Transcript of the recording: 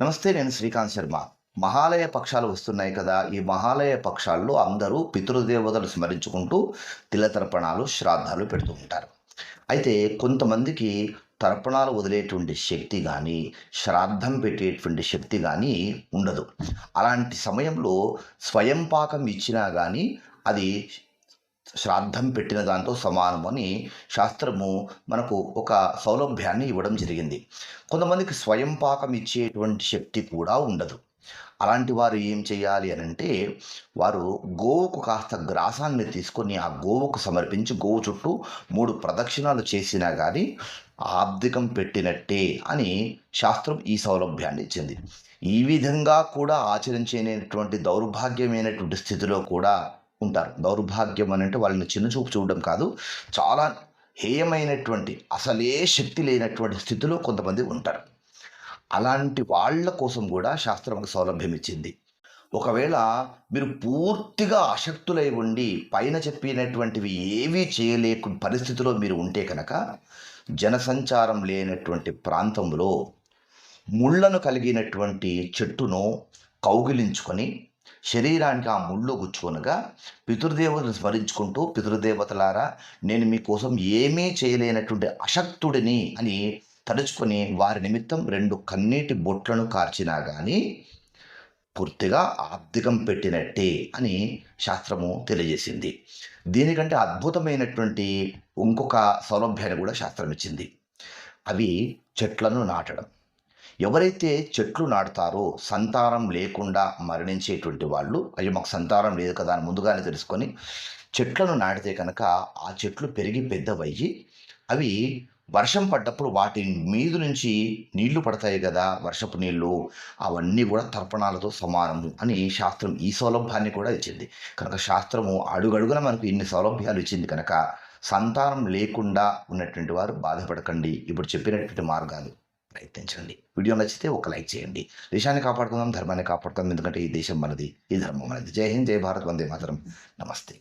నమస్తే నేను శ్రీకాంత్ శర్మ. మహాలయ పక్షాలు వస్తున్నాయి కదా. ఈ మహాలయ పక్షాల్లో అందరూ పితృదేవతలు స్మరించుకుంటూ తిలతర్పణాలు శ్రాద్ధాలు పెడుతూ ఉంటారు. అయితే కొంతమందికి తర్పణాలు వదిలేటువంటి శక్తి కానీ శ్రాద్ధం పెట్టేటువంటి శక్తి కానీ ఉండదు. అలాంటి సమయంలో స్వయం పాకం ఇచ్చినా కానీ అది శ్రాద్ధం పెట్టిన దాంతో సమానం అని శాస్త్రము మనకు ఒక సౌలభ్యాన్ని ఇవ్వడం జరిగింది. కొంతమందికి స్వయం పాకం ఇచ్చేటువంటి శక్తి కూడా ఉండదు. అలాంటి వారు ఏం చేయాలి అని అంటే వారు గోవుకు కాస్త గ్రాసాన్ని తీసుకొని ఆ గోవుకు సమర్పించి గోవు చుట్టూ మూడు ప్రదక్షిణాలు చేసినా కానీ ఆబ్దికం పెట్టినట్టే అని శాస్త్రం ఈ సౌలభ్యాన్ని ఇచ్చింది. ఈ విధంగా కూడా ఆచరించేటువంటి దౌర్భాగ్యమైనటువంటి స్థితిలో కూడా ఉంటారు. దౌర్భాగ్యం అని అంటే వాళ్ళని చిన్న చూపు చూడడం కాదు. చాలా హేయమైనటువంటి అసలే శక్తి లేనటువంటి స్థితిలో కొంతమంది ఉంటారు. అలాంటి వాళ్ళ కోసం కూడా శాస్త్రం ఒక సౌలభ్యం ఇచ్చింది. ఒకవేళ మీరు పూర్తిగా అశక్తులై ఉండి పైన చెప్పినటువంటివి ఏవీ చేయలేకు పరిస్థితిలో మీరు ఉంటే కనుక జనసంచారం లేనటువంటి ప్రాంతంలో ముళ్ళను కలిగినటువంటి చెట్టును కౌగిలించుకొని శరీరానికి ఆ ముళ్ళు గుచ్చుకొనగా పితృదేవతను స్మరించుకుంటూ పితృదేవతలారా నేను మీకోసం ఏమీ చేయలేనటువంటి అశక్తుడిని అని తలుచుకొని వారి నిమిత్తం రెండు కన్నీటి బొట్లను కార్చినా కానీ పూర్తిగా ఆబ్దికం పెట్టినట్టే అని శాస్త్రము తెలియజేసింది. దీనికంటే అద్భుతమైనటువంటి ఇంకొక సౌలభ్యాన్ని కూడా శాస్త్రం ఇచ్చింది. అవి చెట్లను నాటడం. ఎవరైతే చెట్లు నాటుతారో సంతానం లేకుండా మరణించేటువంటి వాళ్ళు అయ్యో మాకు సంతానం లేదు కదా అని ముందుగానే తెలుసుకొని చెట్లను నాటితే కనుక ఆ చెట్లు పెరిగి పెద్దవయ్యి అవి వర్షం పడ్డప్పుడు వాటి మీద నుంచి నీళ్ళు పడతాయి కదా వర్షపు నీళ్ళు అవన్నీ కూడా తర్పణాలతో సమానము అని శాస్త్రం ఈ సౌలభ్యాన్ని కూడా ఇచ్చింది. కనుక శాస్త్రము అడుగడుగున మనకు ఇన్ని సౌలభ్యాలు ఇచ్చింది కనుక సంతానం లేకుండా ఉన్నటువంటి వారు బాధపడకండి. ఇప్పుడు చెప్పినటువంటి మార్గాలు. ప్రయత్నించండి. వీడియో నచ్చితే ఒక లైక్ చేయండి. దేశాన్ని కాపాడుకుందాం ధర్మాన్ని కాపాడుకుందాం. ఎందుకంటే ఈ దేశం మనది ఈ ధర్మం మనది. జై హింద్ జై భారత్ వందే మాత్రం. నమస్తే.